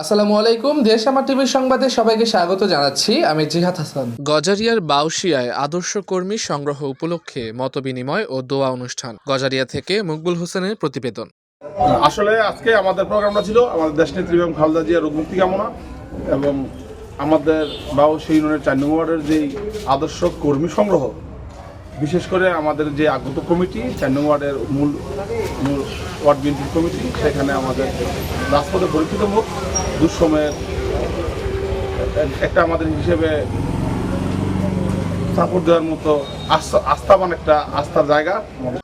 আসসালামু আলাইকুম দেশ আমার টিভির সংবাদে সবাইকে স্বাগত জানাচ্ছি। আমি জিহাদ হাসান। গজারিয়ার বাউশিয়ায় আদর্শ কর্মী সংগ্রহ উপলক্ষে মতবিনিময় ও দোয়া অনুষ্ঠান গজারিয়া থেকে মকবুল হোসেনের প্রতিবেদন। আসলে আজকে আমাদের প্রোগ্রামটা ছিল আমাদের দেশনেত্রী এবং খালদা জিয়ার রোগ মুক্তি কামনা এবং আমাদের বাউ সেই ইউনিয়নের চার নম্বর ওয়ার্ডের যেই আদর্শ কর্মী সংগ্রহ বিশেষ করে আমাদের যে আগত কমিটি চার নম্বর ওয়ার্ডের মূল মূল ওয়ার্ড বিএনপি কমিটি সেখানে আমাদের রাজপথে পরিচিত মুখ দুঃসময়ের একটা আমাদের হিসেবে সাপোর্ট দেওয়ার মতো একটা জায়গা।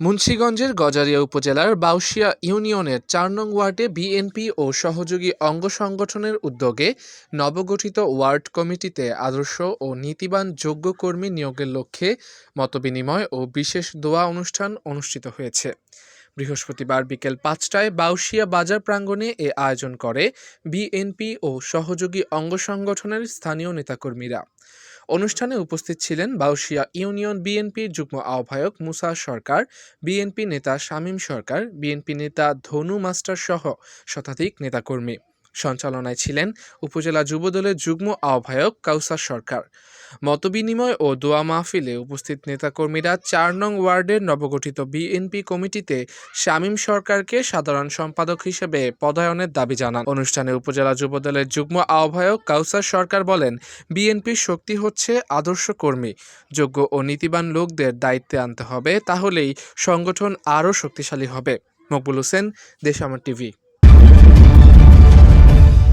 মুন্সীগঞ্জের গজারিয়া উপজেলার বাউশিয়া ইউনিয়নের চার নং ওয়ার্ডে বিএনপি ও সহযোগী অঙ্গ সংগঠনের উদ্যোগে নবগঠিত ওয়ার্ড কমিটিতে আদর্শ ও নীতিবান যোগ্য কর্মী নিয়োগের লক্ষ্যে মতবিনিময় ও বিশেষ দোয়া অনুষ্ঠান অনুষ্ঠিত হয়েছে। বৃহস্পতিবার বিকেল পাঁচটায় বাউসিয়া বাজার প্রাঙ্গণে এ আয়োজন করে বিএনপি ও সহযোগী অঙ্গ সংগঠনের স্থানীয় নেতাকর্মীরা। অনুষ্ঠানে উপস্থিত ছিলেন বাউসিয়া ইউনিয়ন বিএনপির যুগ্ম আহ্বায়ক মুসা সরকার, বিএনপি নেতা শামীম সরকার, বিএনপি নেতা ধনু মাস্টার সহ শতাধিক নেতাকর্মী। সঞ্চালনায় ছিলেন উপজেলা যুবদলের যুগ্ম আহ্বায়ক কাউসার সরকার। মতবিনিময় ও দোয়া মাহফিলে উপস্থিত নেতাকর্মীরা চার নং ওয়ার্ডের নবগঠিত বিএনপি কমিটিতে শামীম সরকারকে সাধারণ সম্পাদক হিসেবে পদায়নের দাবি জানান। অনুষ্ঠানে উপজেলা যুবদলের যুগ্ম আহ্বায়ক কাউসার সরকার বলেন বিএনপির শক্তি হচ্ছে আদর্শ কর্মী। যোগ্য ও নীতিবান লোকদের দায়িত্বে আনতে হবে, তাহলেই সংগঠন আরও শক্তিশালী হবে। মকবুল হোসেন দেশ আমার টিভি।